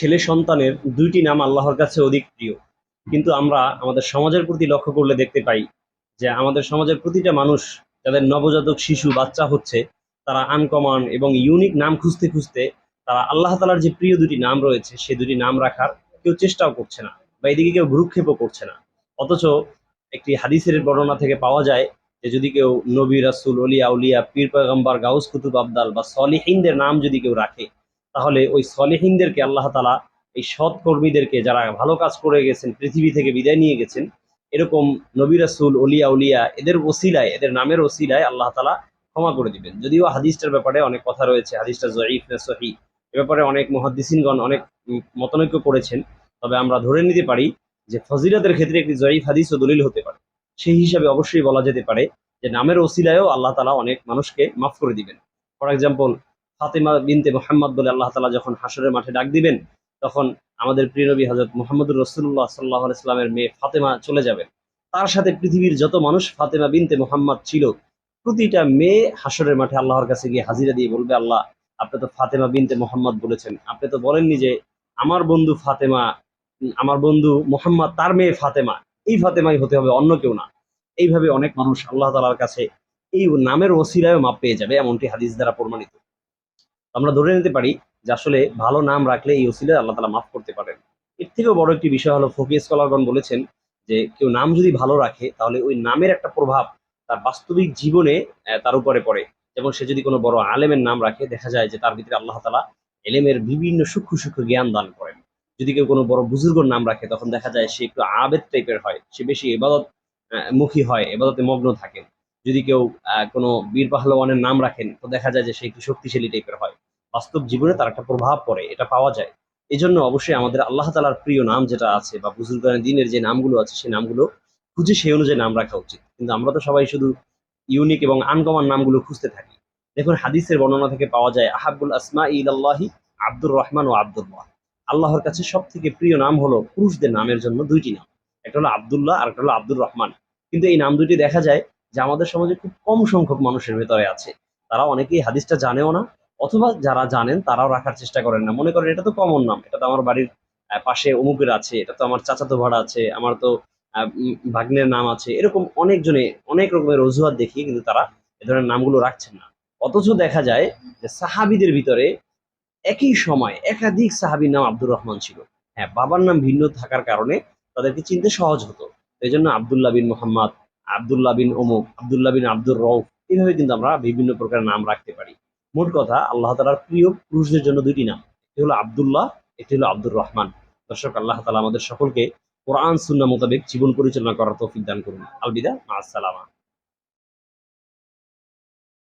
ছেলে সন্তানের দুইটি নাম আল্লাহর কাছে অধিক প্রিয়। কিন্তু আমরা আমাদের সমাজের প্রতি লক্ষ্য করলে দেখতে পাই যে আমাদের সমাজের প্রতিটা মানুষ, যাদের নবজাতক শিশু, বাচ্চা হচ্ছে, তারা আনকমন এবং ইউনিক নাম খুঁজতে খুঁজতে তারা আল্লাহ তালার যে প্রিয় দুটি নাম রয়েছে, সে দুটি নাম রাখার কেউ চেষ্টাও করছে না বা এদিকে কেউ ভ্রুক্ষেপও করছে না। অথচ একটি হাদিসের বর্ণনা থেকে পাওয়া যায় যে যদি কেউ নবী, রাসুল, অলিয়া, উলিয়া, পীর, পয়গম্বর, গাউস কুতুব আবদাল বা সলিহিনদের নাম যদি কেউ রাখে তাহলে ওই সলিহিনদেরকে আল্লাহ তালা এই সৎ কর্মীদেরকে যারা ভালো কাজ করে গেছেন, পৃথিবী থেকে বিদায় নিয়ে গেছেন, এরকম নবী রাসুল, অলিয়া, উলিয়া, এদের ওসিলায়, এদের নামের ওসিলায় আল্লাহ তালা ক্ষমা করে দিবেন। যদিও হাদিসটার ব্যাপারে অনেক কথা রয়েছে, হাদিসটা জয়ীফ না সহি এ ব্যাপারে অনেক মহাদিসিনগণ অনেক মতনৈক্য করেছেন, তবে আমরা ধরে নিতে পারি যে ফজিলতের ক্ষেত্রে একটি জয়ীফ হাদিস ও দলিল হতে পারে। সেই হিসাবে অবশ্যই বলা যেতে পারে যে নামের ওসিলায়ও আল্লাহ তালা অনেক মানুষকে মাফ করে দিবেন। ফর এক্সাম্পল ফাতেমা বিনতে মোহাম্মদ বলে আল্লাহ তালা যখন হাসরের মাঠে ডাক দিবেন, তখন আমাদের প্রিয় নবী হজরত মোহাম্মদুর রসুল্লাহ সাল্লাহ ইসলামের মেয়ে ফাতেমা চলে যাবেন তার সাথে পৃথিবীর যত মানুষ ফাতেমা বিনতে মোহাম্মদ ছিল, প্রতিটা মেয়ে হাসরের মাঠে আল্লাহর কাছে গিয়ে হাজিরা দিয়ে বলবে, আল্লাহ, আপনি তো ফাতেমা বিনতে মোহাম্মদ বলেছেন। আপনি তো বলেননি যে আমার বন্ধু ফাতেমা, আমার বন্ধু মোহাম্মদ, তার মেয়ে ফাতেমা, এই ফাতেমাই হতে হবে, অন্য কেউ না। এইভাবে অনেক মানুষ আল্লাহ তালার কাছে এই নামের ওসিলায় মাপ পেয়ে যাবে, এমনটি হাদিস দ্বারা প্রমাণিত। আমরা ধরে নিতে পারি যে আসলে ভালো নাম রাখলে এই ওসিলে আল্লাহ তালা মাফ করতে পারেন। এর থেকেও বড় একটি বিষয় হলো ফকির স্কলারগণ বলেছেন যে কেউ নাম যদি ভালো রাখে, তাহলে ওই নামের একটা প্রভাব তার বাস্তবিক জীবনে তার উপরে পড়ে। যেমন সে যদি কোনো বড় আলেমের নাম রাখে, দেখা যায় যে তার ভিতরে আল্লাহ তালা এলেমের বিভিন্ন সূক্ষ্ম সূক্ষ্ম জ্ঞান দান করেন। যদি কেউ কোনো বড় বুজুর্গর নাম রাখে, তখন দেখা যায় সে একটু আবেদ টাইপের হয়, সে বেশি এবাদত মুখী হয়, এবাদতে মগ্ন থাকেন যদি কেউ কোনো বীর পাহলওয়ানের নাম রাখেন, তো দেখা যায় যে সে একটু শক্তিশালী টাইপের হয়। বাস্তব জীবনে তার একটা প্রভাব পড়ে, এটা পাওয়া যায়। এই জন্য অবশ্যই আমাদের আল্লাহ তালার প্রিয় নাম যেটা আছে, বা বুজুর্গানের দিনের যে নামগুলো আছে সেই নামগুলো খুঁজে সেই অনুযায়ী নাম রাখা উচিত। কিন্তু আমরা তো সবাই শুধু ইউনিক এবং আনকমন নামগুলো খুঁজতে থাকি। দেখুন, হাদিসের বর্ণনা থেকে পাওয়া যায় আহাবুল আসমা ইলাল্লাহি আব্দুর রহমান ও আব্দুল্লাহ আল্লাহর কাছে সব থেকে প্রিয় নাম হলো পুরুষদের নামের জন্য দুইটি নাম। একটা হলো আব্দুল্লাহ আর একটা হলো আব্দুর রহমান। কিন্তু এই নাম দুইটি দেখা যায় যে আমাদের সমাজে খুব কম সংখ্যক মানুষের ভেতরে আছে। তারা অনেকেই হাদিসটা জানেও না, অথবা যারা জানেন তারাও রাখার চেষ্টা করেন না। মনে করেন এটা তো কমন নাম, এটা তো আমার বাড়ির পাশে অমুকের আছে, এটা তো আমার চাচাতো ভাড়া আছে, আমার তো ভাগ্নের নাম আছে, এরকম অনেকজনে অনেক রকমের অজুহাত দেখিয়ে কিন্তু তারা এ ধরনের নামগুলো রাখছেন না। অথচ দেখা যায় যে সাহাবিদের ভিতরে একই সময় একাধিক সাহাবীর নাম আব্দুর রহমান ছিল। হ্যাঁ বাবার নাম ভিন্ন থাকার কারণে তাদেরকে চিনতে সহজ হতো। এই জন্য আবদুল্লাহ বিন মোহাম্মদ আবদুল্লাহ বিন অমুক আবদুল্লাহ বিন আব্দুর রৌফ এইভাবে কিন্তু আমরা বিভিন্ন প্রকার নাম রাখতে পারি। মোট কথা, আল্লাহ তালার প্রিয় পুরুষদের জন্য দুইটি নাম, একটি হলো আবদুল্লাহ, একটি হলো আব্দুর রহমান। দর্শক, আল্লাহ তালা আমাদের সকলকে কোরআন সুন্না মোতাবেক জীবন পরিচালনা করার তৌফিক দান করুন। আলবিদা আসসালামা